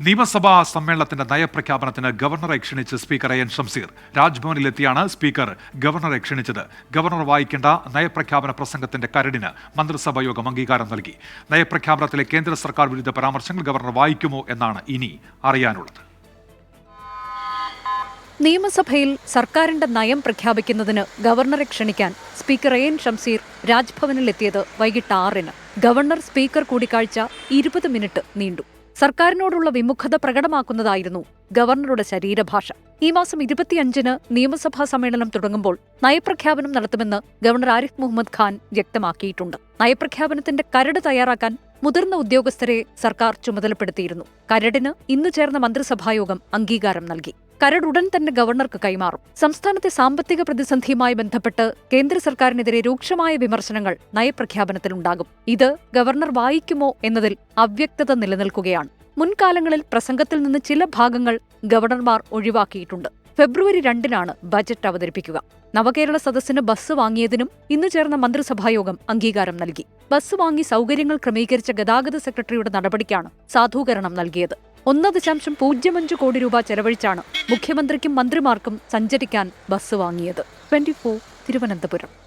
നിയമസഭാ സമ്മേളനത്തിന്റെ നയപ്രഖ്യാപനത്തിന് ഗവർണറെ ക്ഷണിച്ച് സ്പീക്കർ എൻ ഷംസീർ രാജ്ഭവനിലെത്തിയാണ് സ്പീക്കർ ഗവർണറെ ക്ഷണിച്ചത്. ഗവർണർ വായിക്കേണ്ട നയപ്രഖ്യാപന പ്രസംഗത്തിന്റെ കരടിന് മന്ത്രിസഭാ യോഗം അംഗീകാരം നൽകി. നയപ്രഖ്യാപനത്തിലെ കേന്ദ്ര സർക്കാർ വിരുദ്ധ പരാമർശങ്ങൾ ഗവർണർ വായിക്കുമോ എന്നാണ് ഇനി അറിയാനുള്ളത്. നിയമസഭയിൽ സർക്കാരിന്റെ നയം പ്രഖ്യാപിക്കുന്നതിന് ഗവർണറെ ക്ഷണിക്കാൻ സ്പീക്കർ എ എൻ ഷംസീർ രാജ്ഭവനിലെത്തിയത് വൈകിട്ട് ആറിന്. ഗവർണർ സ്പീക്കർ കൂടിക്കാഴ്ച ഇരുപത് മിനിറ്റ് നീണ്ടു. സർക്കാരിനോടുള്ള വിമുഖത പ്രകടമാക്കുന്നതായിരുന്നു ഗവർണറുടെ ശരീരഭാഷ. ഈ മാസം ഇരുപത്തിയഞ്ചിന് നിയമസഭാ സമ്മേളനം തുടങ്ങുമ്പോൾ നയപ്രഖ്യാപനം നടത്തുമെന്ന് ഗവർണർ ആരിഫ് മുഹമ്മദ് ഖാൻ വ്യക്തമാക്കിയിട്ടുണ്ട്. നയപ്രഖ്യാപനത്തിന്റെ കരട് തയ്യാറാക്കാൻ മുതിർന്ന ഉദ്യോഗസ്ഥരെ സർക്കാർ ചുമതലപ്പെടുത്തിയിരുന്നു. കരടിന് ഇന്ന് ചേർന്ന മന്ത്രിസഭായോഗം അംഗീകാരം നൽകി. കരട് ഉടൻ തന്നെ ഗവർണർക്ക് കൈമാറും. സംസ്ഥാനത്തെ സാമ്പത്തിക പ്രതിസന്ധിയുമായി ബന്ധപ്പെട്ട് കേന്ദ്ര സർക്കാരിനെതിരെ രൂക്ഷമായ വിമർശനങ്ങൾ നയപ്രഖ്യാപനത്തിലുണ്ടാകും. ഇത് ഗവർണർ വായിക്കുമോ എന്നതിൽ അവ്യക്തത നിലനിൽക്കുകയാണ്. മുൻകാലങ്ങളിൽ പ്രസംഗത്തിൽ നിന്ന് ചില ഭാഗങ്ങൾ ഗവർണർമാർ ഒഴിവാക്കിയിട്ടുണ്ട്. ഫെബ്രുവരി രണ്ടിനാണ് ബജറ്റ് അവതരിപ്പിക്കുക. നവകേരള സദസ്സിന് ബസ് വാങ്ങിയതിനും ഇന്ന് ചേർന്ന മന്ത്രിസഭായോഗം അംഗീകാരം നൽകി. ബസ് വാങ്ങി സൗകര്യങ്ങൾ ക്രമീകരിച്ച ഗതാഗത സെക്രട്ടറിയുടെ നടപടിക്കാണ് സാധൂകരണം നൽകിയത്. ഒന്ന് ദശാംശം പൂജ്യം അഞ്ച് കോടി രൂപ ചെലവഴിച്ചാണ് മുഖ്യമന്ത്രിക്കും മന്ത്രിമാർക്കും സഞ്ചരിക്കാൻ ബസ് വാങ്ങിയത്. ട്വന്റി തിരുവനന്തപുരം.